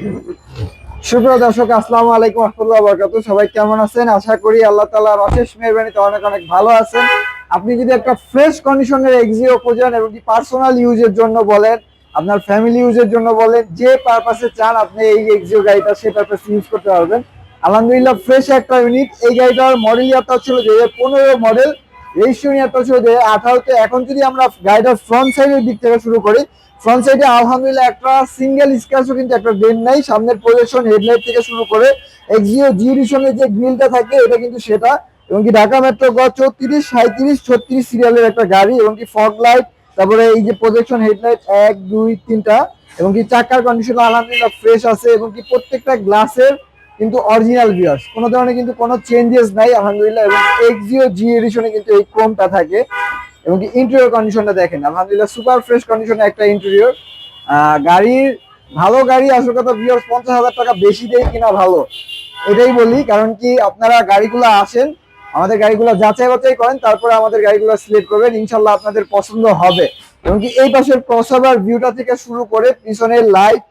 সুপ্রিয় দর্শক, আসসালামু আলাইকুম রহমতুল্লাহ বরকাত। সবাই কেমন আছেন? আশা করি আল্লাহ তাআলার অশেষ মেহরবানিতে অনেক অনেক ভালো আছেন। আপনি যদি একটা ফ্রেশ কন্ডিশনের এক্সিও খোঁজেন এবং কি পার্সোনাল ইউজের জন্য বলেন, আপনার ফ্যামিলি ইউজের জন্য বলেন, যে পারপাসে চান আপনি এই এক্সিও গাড়িটা সে পারপাসে ইউজ করতে পারবেন। আলহামদুলিল্লাহ ফ্রেশ একটা ইউনিট এই গাড়িটার মডেল ইয়ারটা ছিল হাজার পনেরো মডেল রেজিস্ট্রেশন ইয়ারটা ছিল হাজার আঠারোতে। এখন যদি আমরা গাড়িটার ফ্রন্ট সাইডের দিক থেকে শুরু করি ফ্রন্ট সাইডে আলহামদুলিল্লাহ একটা সিঙ্গেল স্ক্র্যাচও কিন্তু একটা ডেন নাই। সামনের প্রজেকশন হেডলাইট থেকে শুরু করে এক্সিও জি এডিশনের যে গ্রিলটা থাকে, এটা কিন্তু সেটা। এবং কি ঢাকা মেট্রো গ চৌত্রিশ সাঁত্রিশ ছত্রিশ সিরিয়ালের একটা গাড়ি এবং কি ফগ লাইট তারপরে এই যে প্রজেকশন হেডলাইট এক, দুই, তিনটা। এবং কি চাকার কন্ডিশন আলহামদুলিল্লাহ ফ্রেশ আছে এবং কি প্রত্যেকটা গ্লাসের কিন্তু অরিজিনাল ভিউয়ার্স কোনো ধরনের কিন্তু কোনো চেঞ্জেস নাই, আলহামদুলিল্লাহ। এবং এক্সিও জি এডিশনে কিন্তু এই ক্রোমটা থাকে। এবং কি ইন্টেরিয়র কন্ডিশনটা দেখেন, আলহামদুলিল্লাহ সুপার ফ্রেশ কন্ডিশনে একটা ইন্টেরিয়র গাড়ির ভালো গাড়ি, আসল কথা ভিউয়ার্স পঞ্চাশ হাজার টাকা বেশি দেয় কিনা ভালো, এটাই বলি। কারণ কি আপনারা গাড়িগুলো আসেন, আমাদের গাড়িগুলো যাচাই বাছাই করেন, তারপরে আমাদের গাড়িগুলো সিলেক্ট করবেন, ইনশাল্লাহ আপনাদের পছন্দ হবে। এবং কি এই পাশের ক্রসওভার ভিউটা থেকে শুরু করে পিছনের লাইট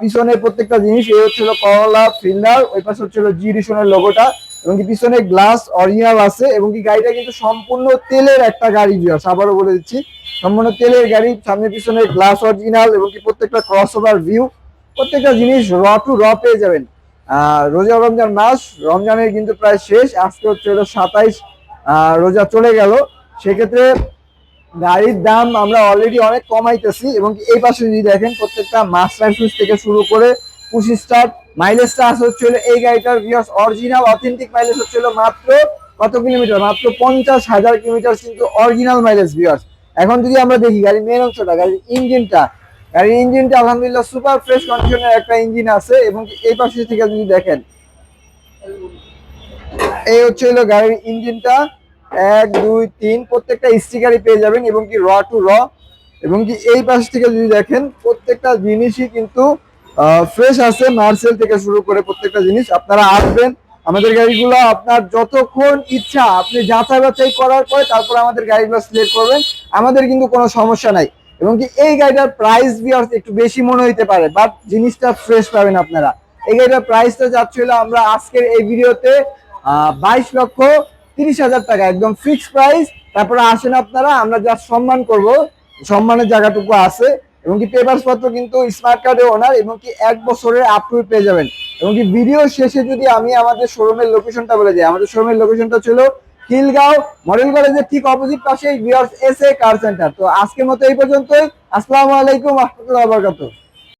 পিছনের প্রত্যেকটা জিনিস, এই হচ্ছিল করলা ফিল্ডার ওই পাশে হচ্ছিল জি ডিশনের লোগোটা এবং কি পিছনে গ্লাস অরিজিনাল আছে এবং কি গাড়িটা কিন্তু সম্পূর্ণ তেলের একটা গাড়ি ভিউয়ার্স আবারও বলে দিচ্ছি। সম্পূর্ণ তেলের গাড়ি, সামনে পিছনে গ্লাস অরিজিনাল এবং কি প্রত্যেকটা ক্রস ওভার ভিউ প্রত্যেকটা জিনিস র টু র পেয়ে যাবেন। রোজা রমজান মাস, রমজানের কিন্তু প্রায় শেষ, আজকে হচ্ছে হলো সাতাইশ রোজা চলে গেল। সেক্ষেত্রে গাড়ির দাম আমরা অলরেডি অনেক কমাইতেছি এবং এই পাশে যদি দেখেন প্রত্যেকটা মাস্টার থেকে শুরু করে পুশ স্টার্ট মাইলেজটা আছে হচ্ছে হলো এই গাড়িটার ভিউয়ার্স অরিজিনাল অথেন্টিক মাইলেজ হচ্ছে মাত্র কত কিলোমিটার? মাত্র পঞ্চাশ হাজার কিলোমিটার কিন্তু অরিজিনাল মাইলেজ ভিউয়ার্স এখন যদি আমরা দেখি, গাড়ির মেন অংশটা, গাড়ির ইঞ্জিনটা গাড়ির ইঞ্জিনটা আলহামদুলিল্লাহ সুপার ফ্রেশ কন্ডিশনের একটা ইঞ্জিন আছে এবং এই পাশে থেকে যদি দেখেন, এই হচ্ছে হলো গাড়ির ইঞ্জিনটা। এক, দুই, তিন, প্রত্যেকটা স্টিকারই পেয়ে যাবেন এবং কি র টু র এবং কি এই পাশ থেকে যদি দেখেন, প্রত্যেকটা জিনিসই কিন্তু ফ্রেশ আছে মার্সেল থেকে শুরু করে প্রত্যেকটা জিনিস। আপনারা আসবেন, আমাদের গাড়িগুলো আপনার যতক্ষণ ইচ্ছা, আপনি যাচাই বাছাই করার পরে তারপর আমাদের গাড়িগুলো সিলেক্ট করবেন। আমাদের কিন্তু কোনো সমস্যা নাই। এবং কি এই গাড়িটার প্রাইস বিয়ার্স একটু বেশি মনে হইতে পারে বাট জিনিসটা ফ্রেশ পাবেন আপনারা। এই গাড়িটার প্রাইসটা যাচ্ছিল আমরা আজকের এই ভিডিওতে বাইশ লক্ষ তিরিশ হাজার টাকা, একদম ফিক্সড প্রাইস তারপরে আসেন আপনারা, আমরা যা সম্মান করব। সম্মানের জায়গাটুকু আছে। এবং কি পেপার পত্র কিন্তু স্মার্ট কার্ডে ওনার এবং কি এক বছরের আপটু পেয়ে যাবেন। এবং কি ভিডিও শেষে যদি আমি আমাদের শোরুমের লোকেশনটা বলে যাই, আমাদের শোরুমের লোকেশনটা ছিল খিলগাঁও মডেল কলেজের ঠিক অপোজিট পাশে viewers S A car centre তো আজকের মতো এই পর্যন্তই। আসসালামু আলাইকুম, রহমতুল্লাহ বরকাতুহ।